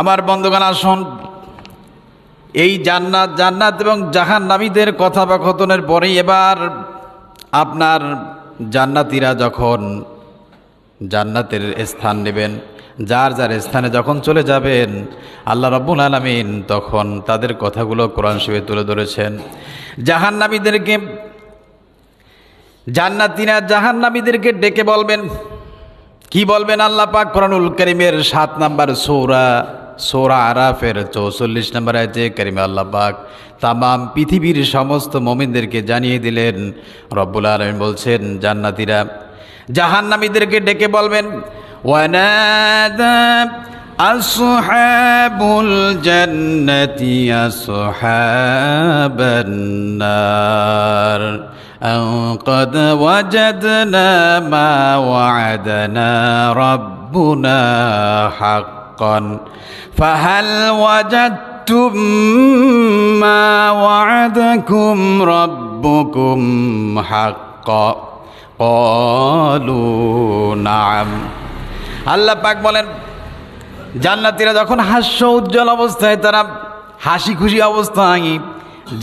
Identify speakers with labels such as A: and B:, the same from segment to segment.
A: আমার বন্ধুগণ, আসুন। এই জান্নাত জান্নাত এবং জাহান নামীদের কথোপকথনের পরেই এবার আপনার জান্নাতিরা যখন জান্নাতের স্থান নেবেন, যার যার স্থানে যখন চলে যাবেন, আল্লাহ রব্বুল আলমিন তখন তাদের কথাগুলো কোরআন শিবে তুলে ধরেছেন। জাহান্নামীদেরকে, জান্নাতিরা জাহান্নামীদেরকে ডেকে বলবেন। কি বলবেন আল্লাহ পাক? কোরআনুল করিমের সাত নাম্বার সৌরা সৌরা আরাফের চৌচল্লিশ নম্বর আছে করিমে আল্লাহ পাক তামাম পৃথিবীর সমস্ত মমিনদেরকে জানিয়ে দিলেন রব্বুল আলমিন বলছেন জান্নাতিরা জাহান্নামীদেরকে ডেকে বলবেন ওয়ানাদা أصحاب الجنة أصحاب النار أن قد وجدنا ما وعدنا ربنا حقا فهل وجدتم ما وعدكم ربكم حقا قالوا نعم আল্লাহ পাক বলেন জান্নাতিরা যখন হাস্য উজ্জ্বল অবস্থায় তারা হাসি খুশি অবস্থায়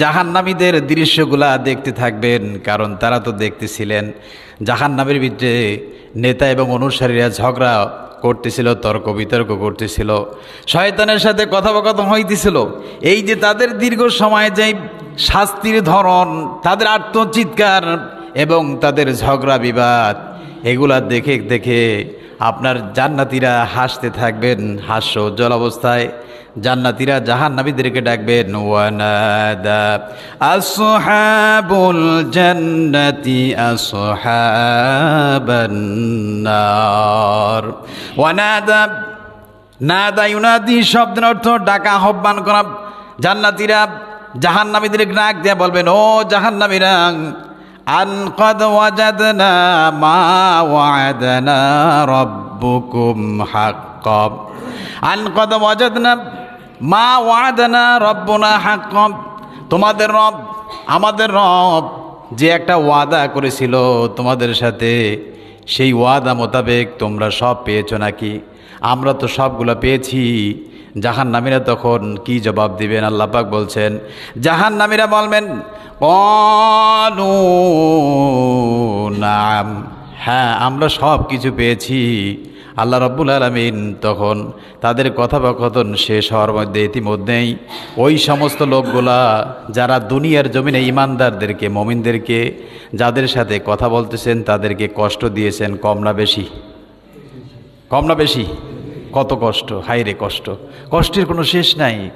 A: জাহান্নামীদের দৃশ্যগুলা দেখতে থাকবেন কারণ তারা তো দেখতেছিলেন জাহান্নামের ভিতরে নেতা এবং অনুসারীরা ঝগড়া করতেছিল, তর্ক বিতর্ক করতেছিল, শয়তানের সাথে কথোপকথন হইতেছিল। এই যে তাদের দীর্ঘ সময় যে শাস্তির ধরন, তাদের আত্মচিৎকার এবং তাদের ঝগড়া বিবাদ, এগুলা দেখে দেখে আপনার জান্নাতিরা হাসতে থাকবেন হাস্য উজ্জ্বল অবস্থায় জান্নাতিরা জাহান নাবিদেরকে ডাকবেন, ওয়ানাদা শব্দের অর্থ ডাকা, আহ্বান করা। জান্নাতিরা জাহান নামীদের ডাক দিয়ে বলবেন, ও জাহান আন কদ ওয়াজাদনা মা ওয়াদানা রব্বুকুম হাক্কব আন কদ ওয়াজাদনা মা ওয়াদানা রব্বুনা হাক্কব তোমাদের রব, আমাদের রব যে একটা ওয়াদা করেছিল তোমাদের সাথে, সেই ওয়াদা মোতাবেক তোমরা সব পেয়েছ নাকি? আমরা তো সবগুলো পেয়েছি। জাহান নামীরা তখন কি জবাব দিবেন? আল্লাপাক বলছেন জাহান নামীরা বলবেন নাম। হ্যাঁ আমরা সব কিছু পেয়েছি। আল্লাহ রব্বুল আলমিন তখন তাদের কথোপকথন শেষ হওয়ার মধ্যে ইতিমধ্যেই ওই সমস্ত লোকগুলা যারা দুনিয়ার জমিনে ইমানদারদেরকে মমিনদেরকে, যাদের সাথে কথা বলতেছেন, তাদেরকে কষ্ট দিয়েছেন, কম না বেশি। কম না বেশি। কত কষ্ট হাইরে কষ্ট। কষ্টের কোনো শেষ নাই।